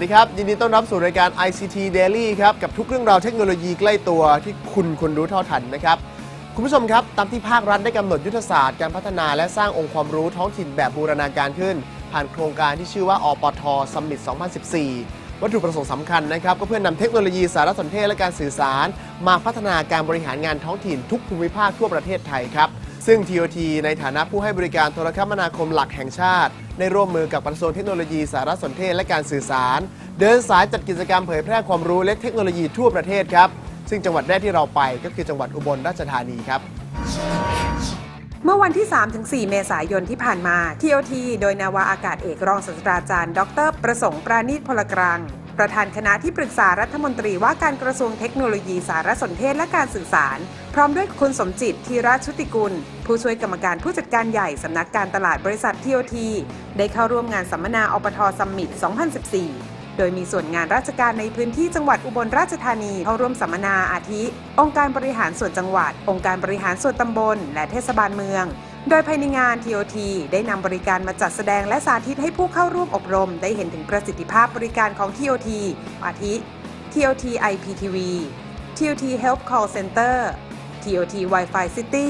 ดีครับ ยินดีต้อนรับสู่รายการ ICT Daily ครับกับทุกเรื่องราวเทคโนโลยีใกล้ตัวที่คุณควรรู้เท่าทันนะครับ คุณผู้ชมครับ ตามที่ภาครัฐได้กำหนดยุทธศาสตร์การพัฒนาและสร้างองค์ความรู้ท้องถิ่นแบบบูรณาการขึ้น ผ่านโครงการที่ชื่อว่าอปทซัมมิต2014 วัตถุประสงค์สำคัญนะครับ ก็เพื่อนำเทคโนโลยีสารสนเทศและการสื่อสาร มาพัฒนาการบริหารงานท้องถิ่นทุกภูมิภาคทั่วประเทศไทยครับ ซึ่ง TOT ในฐานะผู้ให้บริการโทรคมนาคมหลักแห่งชาติ ได้ร่วมมือกับกระทรวงเทคโนโลยีสารสนเทศและการสื่อสาร เดินสายจัดกิจกรรมเผยแพร่ความรู้และเทคโนโลยีทั่วประเทศครับ ซึ่งจังหวัดแรกที่เราไปก็คือจังหวัดอุบลราชธานีครับเมื่อวันที่ 3-4 เมษายนที่ผ่านมา TOT โดยนาวาอากาศเอกรองศาสตราจารย์ ดร ประสงค์ปราณีตพลกรัง ประธานคณะที่ปรึกษารัฐมนตรีว่าการกระทรวงเทคโนโลยีสารสนเทศและการสื่อสาร พร้อมด้วยคุณสมจิตธีรชุติกุล ผู้ช่วยกรรมการผู้จัดการใหญ่สำนักการตลาดบริษัททีโอทีได้เข้าร่วมงานสัมมนาอปทซัมมิต2014 โดยมีส่วนงานราชการในพื้นที่จังหวัดอุบลราชธานีเข้าร่วมสัมมนาอาทิ องค์การบริหารส่วนจังหวัด องค์การบริหารส่วนตำบล และเทศบาลเมือง โดยภายในงาน TOT ได้นำบริการมาจัดแสดงและสาธิตให้ผู้เข้าร่วมอบรม ได้เห็นถึงประสิทธิภาพบริการของ TOT อาทิ TOT IPTV TOT Help Call Center TOT Wi-Fi City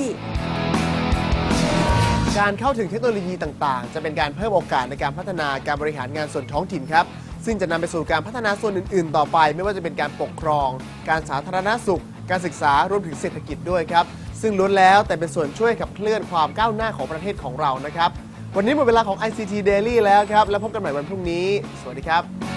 การเข้าถึงเทคโนโลยีต่าง ๆ จะเป็นการเพิ่มโอกาสในการพัฒนาการบริหารงานส่วนท้องถิ่นครับ ซึ่งจะนำไปสู่การพัฒนาส่วนอื่น ๆ ต่อไป ไม่ว่าจะเป็นการปกครอง การสาธารณสุข การศึกษารวมถึงเศรษฐกิจด้วยครับ ซึ่งล้วนแล้วแต่เป็นส่วนช่วยขับเคลื่อนความก้าวหน้าของประเทศของเรานะครับ วันนี้หมดเวลาของ ICT Daily แล้วครับ แล้วพบกันใหม่วันพรุ่งนี้ สวัสดีครับ